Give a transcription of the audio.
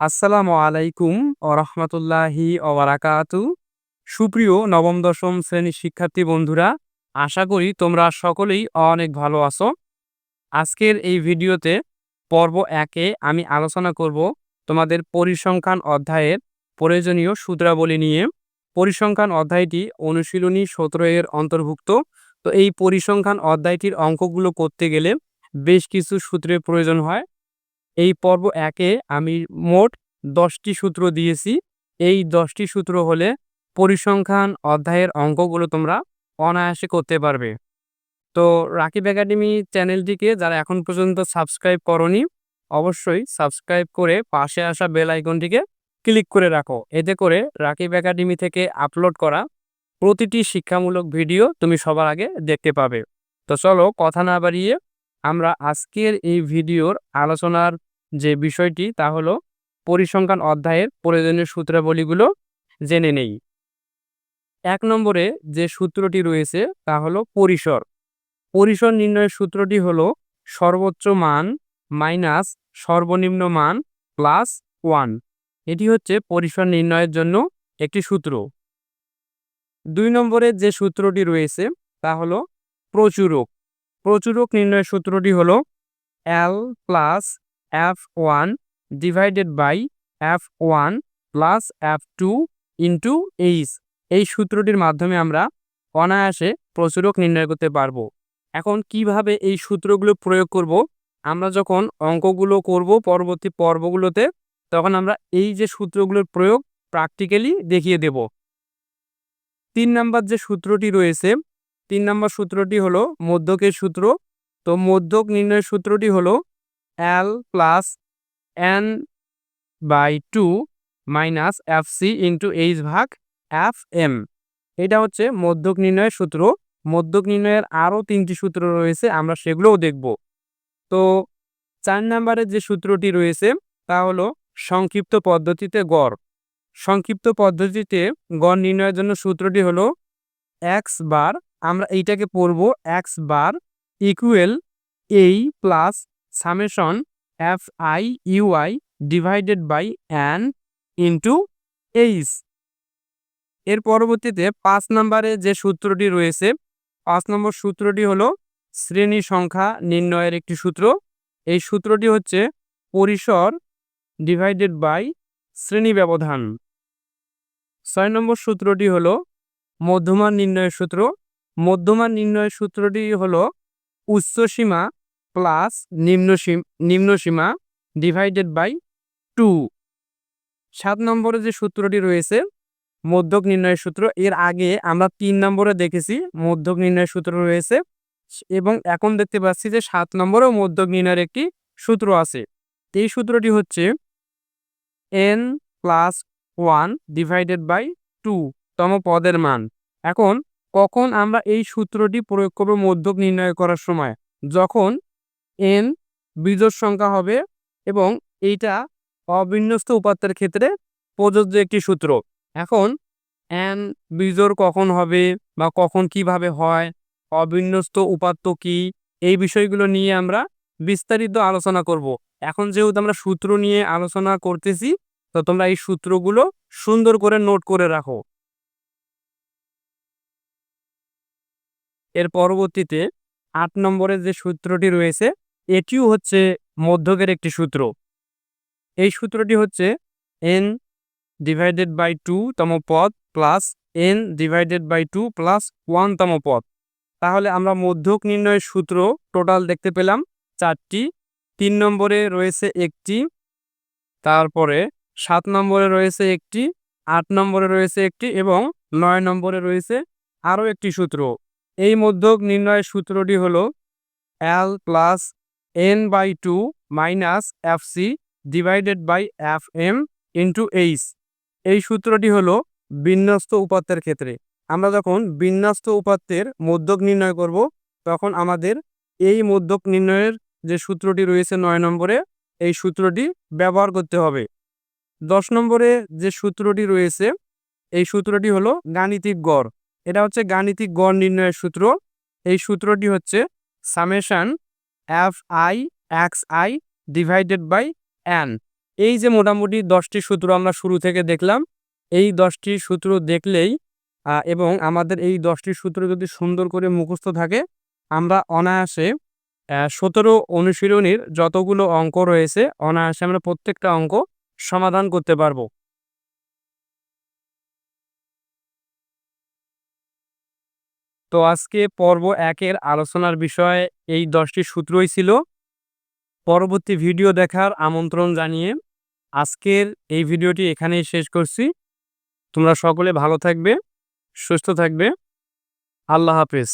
আসসালামু আলাইকুম ওরহমতুল্লাহি ওবারাকাতু সুপ্রিয় নবম, দশম শ্রেণির শিক্ষার্থী বন্ধুরা, আশা করি তোমরা সকলেই অনেক ভালো আছো। আজকের এই ভিডিওতে পর্ব একে আমি আলোচনা করব তোমাদের পরিসংখ্যান অধ্যায়ের প্রয়োজনীয় সূত্রাবলী নিয়ে। পরিসংখ্যান অধ্যায়টি অনুশীলনী সতেরো এর অন্তর্ভুক্ত। তো এই পরিসংখ্যান অধ্যায়টির অঙ্কগুলো করতে গেলে বেশ কিছু সূত্রের প্রয়োজন হয়। এই পর্ব একে আমি মোট দশটি সূত্র দিয়েছি। এই দশটি সূত্র হলে পরিসংখ্যান অধ্যায়ের অঙ্কগুলো তোমরা অনায়াসে করতে পারবে। তো রাকিব একাডেমি চ্যানেলটিকে যারা এখন পর্যন্ত সাবস্ক্রাইব করনি, অবশ্যই সাবস্ক্রাইব করে পাশে আসা বেল আইকনটিকে ক্লিক করে রাখো। এতে করে রাকিব একাডেমি থেকে আপলোড করা প্রতিটি শিক্ষামূলক ভিডিও তুমি সবার আগে দেখতে পাবে। তো চলো কথা না বাড়িয়ে আমরা আজকের এই ভিডিওর আলোচনার যে বিষয়টি, তা হলো পরিসংখ্যান অধ্যায়ের প্রয়োজনীয় সূত্রাবলীগুলো জেনে নেই। এক নম্বরে যে সূত্রটি রয়েছে, তা হলো পরিসর। পরিসর নির্ণয়ের সূত্রটি হলো সর্বোচ্চ মান মাইনাস সর্বনিম্ন মান প্লাস ওয়ান। এটি হচ্ছে পরিসর নির্ণয়ের জন্য একটি সূত্র। দুই নম্বরে যে সূত্রটি রয়েছে, তা হলো প্রচুরক। প্রচুরক নির্ণয়ের সূত্রটি হলো L plus F one divided by F one plus F two into H এই সূত্রটির মাধ্যমে আমরা অনায়াসে প্রচুরক নির্ণয় করতে পারব। এখন কীভাবে এই সূত্রগুলো প্রয়োগ করব? আমরা যখন অঙ্কগুলো করব পরবর্তী পর্বগুলোতে, তখন আমরা এই যে সূত্রগুলোর প্রয়োগ প্র্যাকটিক্যালি দেখিয়ে দেব। তিন নাম্বার যে সূত্রটি রয়েছে, তিন নম্বর সূত্রটি হলো মধ্যকের সূত্র। তো মধ্যক নির্ণয়ের সূত্রটি হলো L plus N by two minus F C into H ভাগ এফ এটা হচ্ছে মধ্যক নির্ণয়ের সূত্র। মধ্যক নির্ণয়ের আরও তিনটি সূত্র রয়েছে, আমরা সেগুলোও দেখব। তো চার নম্বরের যে সূত্রটি রয়েছে, তা হলো সংক্ষিপ্ত পদ্ধতিতে গড়। সংক্ষিপ্ত পদ্ধতিতে গড় নির্ণয়ের জন্য সূত্রটি হলো এক্স বার আমরা এইটাকে পড়ব এক্স বার ইকুয়েল এই plus summation F I UI divided by N into H এর পরবর্তীতে পাঁচ নম্বরে যে সূত্রটি রয়েছে, পাঁচ নম্বর সূত্রটি হলো শ্রেণি সংখ্যা নির্ণয়ের একটি সূত্র। এই সূত্রটি হচ্ছে পরিসর ডিভাইডেড বাই শ্রেণি ব্যবধান। ছয় নম্বর সূত্রটি হলো মধ্যমান নির্ণয়ের সূত্র। মধ্যমান নির্ণয়ের সূত্রটি হলো উচ্চসীমা প্লাস নিম্ন নিম্নসীমা ডিভাইডেড বাই টু সাত নম্বরে যে সূত্রটি রয়েছে, মধ্যক নির্ণয়ের সূত্র, এর আগে আমরা তিন নম্বরে দেখেছি, মধ্যক নির্ণয়ের সূত্র রয়েছে, এবং এখন দেখতে পাচ্ছি যে সাত নম্বরেও মধ্যক নির্ণয়ের একটি সূত্র আছে। এই সূত্রটি হচ্ছে N plus one divided by two তম পদের মান। এখন, কখন আমরা এই সূত্রটি প্রয়োগ করব মধ্যক নির্ণয় করার সময়? যখন এন বিজোড় সংখ্যা হবে এবং এইটা অবিন্যস্ত উপাত্তের ক্ষেত্রে প্রযোজ্য একটি সূত্র। এখন এন বিজোড় কখন হবে বা কখন কীভাবে হয়, অবিন্যস্ত উপাত্ত কি, এই বিষয়গুলো নিয়ে আমরা বিস্তারিত আলোচনা করব। এখন যেহেতু আমরা সূত্র নিয়ে আলোচনা করতেছি, তো তোমরা এই সূত্রগুলো সুন্দর করে নোট করে রাখো। এর পরবর্তীতে আট নম্বরের যে সূত্রটি রয়েছে এটিও হচ্ছে মধ্যকের একটি সূত্র। এই সূত্রটি হচ্ছে এন ডিভাইডেড বাই টু তম পদ plus N divided by two plus one তম পদ। তাহলে আমরা মধ্যক নির্ণয়ের সূত্র টোটাল দেখতে পেলাম, চারটি, তিন নম্বরে রয়েছে একটি, তারপরে সাত নম্বরে রয়েছে একটি, আট নম্বরে রয়েছে একটি এবং নয় নম্বরে রয়েছে আরও একটি সূত্র। এই মধ্যক নির্ণয়ের সূত্রটি হল L plus N by two minus F C divided by F M into H এই সূত্রটি হল বিন্যস্ত উপাত্তের ক্ষেত্রে। আমরা যখন বিন্যস্ত উপাত্তের মধ্যক নির্ণয় করব, তখন আমাদের এই মধ্যক নির্ণয়ের যে সূত্রটি রয়েছে নয় নম্বরে, এই সূত্রটি ব্যবহার করতে হবে। দশ নম্বরে যে সূত্রটি রয়েছে, এই সূত্রটি হলো গাণিতিক গড়। এটা হচ্ছে গাণিতিক গড় নির্ণয়ের সূত্র। এই সূত্রটি হচ্ছে summation F I X I divided by N এই যে মোটামুটি দশটি সূত্র আমরা শুরু থেকে দেখলাম, এই দশটি সূত্র দেখলেই এবং আমাদের এই দশটি সূত্র যদি সুন্দর করে মুখস্থ থাকে, আমরা অনায়াসে সতেরো অনুশীলনীর যতগুলো অঙ্ক রয়েছে, অনায়াসে আমরা প্রত্যেকটা অঙ্ক সমাধান করতে পারব। তো আজকে পর্ব একের আলোচনার বিষয়ে এই দশটি সূত্রই ছিল। পরবর্তী ভিডিও দেখার আমন্ত্রণ জানিয়ে আজকের এই ভিডিওটি এখানেই শেষ করছি। তোমরা সকলে ভালো থাকবে, সুস্থ থাকবে। আল্লাহ হাফেজ।